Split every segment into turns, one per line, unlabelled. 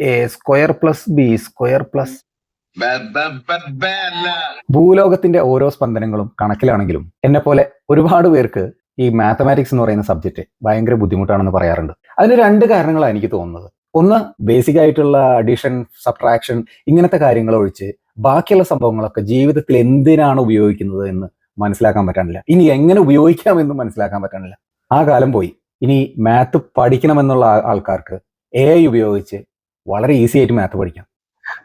A square plus B square plus. ഭൂലോകത്തിന്റെ ഓരോ സ്പന്ദനങ്ങളും കണക്കിലാണെങ്കിലും എന്നെ പോലെ ഒരുപാട് പേർക്ക് ഈ മാത്തമാറ്റിക്സ് എന്ന് പറയുന്ന സബ്ജക്റ്റ് ഭയങ്കര ബുദ്ധിമുട്ടാണെന്ന് പറയാറുണ്ട്. അതിന് രണ്ട് കാരണങ്ങളാണ് എനിക്ക് തോന്നുന്നത്. ഒന്ന് ബേസിക് ആയിട്ടുള്ള അഡീഷൻ സബ്ട്രാക്ഷൻ ഇങ്ങനത്തെ കാര്യങ്ങൾ ഒഴിച്ച് ബാക്കിയുള്ള സംഭവങ്ങളൊക്കെ ജീവിതത്തിൽ എന്തിനാണ് ഉപയോഗിക്കുന്നത് എന്ന് മനസ്സിലാക്കാൻ പറ്റാനില്ല. ഇനി എങ്ങനെ ഉപയോഗിക്കാമെന്ന് മനസ്സിലാക്കാൻ പറ്റാനില്ല. ആ കാലം പോയി. ഇനി മാത്ത് പഠിക്കണമെന്നുള്ള ആൾക്കാർക്ക് എ ഐ ഉപയോഗിച്ച് വളരെ ഈസി ആയിട്ട് മാത്ത് പഠിക്കാം.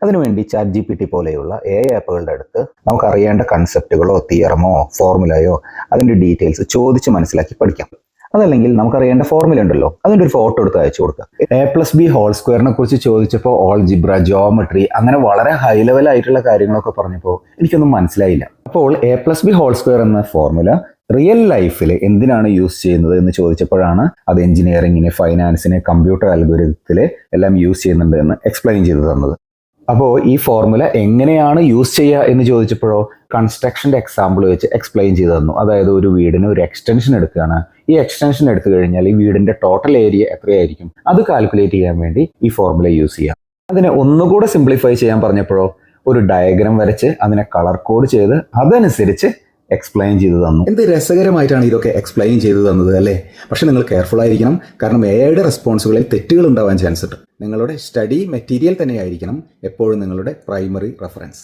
അതിനുവേണ്ടി ചാറ്റ് ജി പി ടി പോലെയുള്ള എ ആപ്പുകളുടെ അടുത്ത് നമുക്ക് അറിയേണ്ട കൺസെപ്റ്റുകളോ തിയറമോ ഫോർമുലയോ അതിന്റെ ഡീറ്റെയിൽസ് ചോദിച്ച് മനസ്സിലാക്കി പഠിക്കാം. അതല്ലെങ്കിൽ നമുക്കറിയേണ്ട ഫോർമുല ഉണ്ടല്ലോ അതിന്റെ ഒരു ഫോട്ടോ എടുത്ത് അയച്ചു കൊടുക്കുക എ പ്ലസ് ബി ഹോൾ സ്ക്വയറിനെ കുറിച്ച് ചോദിച്ചപ്പോൾ ഓൾ ജിബ്ര ജോമെട്രി അങ്ങനെ വളരെ ഹൈ ലെവൽ ആയിട്ടുള്ള കാര്യങ്ങളൊക്കെ പറഞ്ഞപ്പോൾ എനിക്കൊന്നും മനസ്സിലായില്ല. അപ്പോൾ A plus B whole square എന്ന ഫോർമുല റിയൽ ലൈഫിൽ എന്തിനാണ് യൂസ് ചെയ്യുന്നത് എന്ന് ചോദിച്ചപ്പോഴാണ് അത് എഞ്ചിനീയറിംഗിന് ഫൈനാൻസിന് കമ്പ്യൂട്ടർ അൽഗോരിതത്തിൽ എല്ലാം യൂസ് ചെയ്യുന്നുണ്ട് എന്ന് എക്സ്പ്ലെയിൻ ചെയ്തു തന്നത്. അപ്പോൾ ഈ ഫോർമുല എങ്ങനെയാണ് യൂസ് ചെയ്യുക എന്ന് ചോദിച്ചപ്പോഴോ കൺസ്ട്രക്ഷന്റെ എക്സാമ്പിൾ വെച്ച് എക്സ്പ്ലെയിൻ ചെയ്തു തന്നു. അതായത് ഒരു വീടിന് ഒരു എക്സ്റ്റൻഷൻ എടുക്കുകയാണ്. ഈ എക്സ്റ്റൻഷൻ എടുത്തു കഴിഞ്ഞാൽ ഈ വീടിന്റെ ടോട്ടൽ ഏരിയ എത്രയായിരിക്കും? അത് കാൽക്കുലേറ്റ് ചെയ്യാൻ വേണ്ടി ഈ ഫോർമുല യൂസ് ചെയ്യാം. അതിനെ ഒന്നുകൂടെ സിംപ്ലിഫൈ ചെയ്യാൻ പറഞ്ഞപ്പോഴോ ഒരു ഡയഗ്രാം വരച്ച് അതിനെ കളർ കോഡ് ചെയ്ത് അതനുസരിച്ച് എക്സ്പ്ലെയിൻ ചെയ്തു തന്നു. എന്ത് രസകരമായിട്ടാണ് ഇതൊക്കെ എക്സ്പ്ലെയിൻ ചെയ്തു തന്നത് അല്ലേ? പക്ഷെ നിങ്ങൾ കെയർഫുൾ ആയിരിക്കണം. കാരണം എയുടെ റെസ്പോൺസുകളിൽ തെറ്റുകൾ ഉണ്ടാവാൻ ചാൻസ് ഉണ്ട്. നിങ്ങളുടെ സ്റ്റഡി മെറ്റീരിയൽ തന്നെയായിരിക്കണം എപ്പോഴും നിങ്ങളുടെ പ്രൈമറി റെഫറൻസ്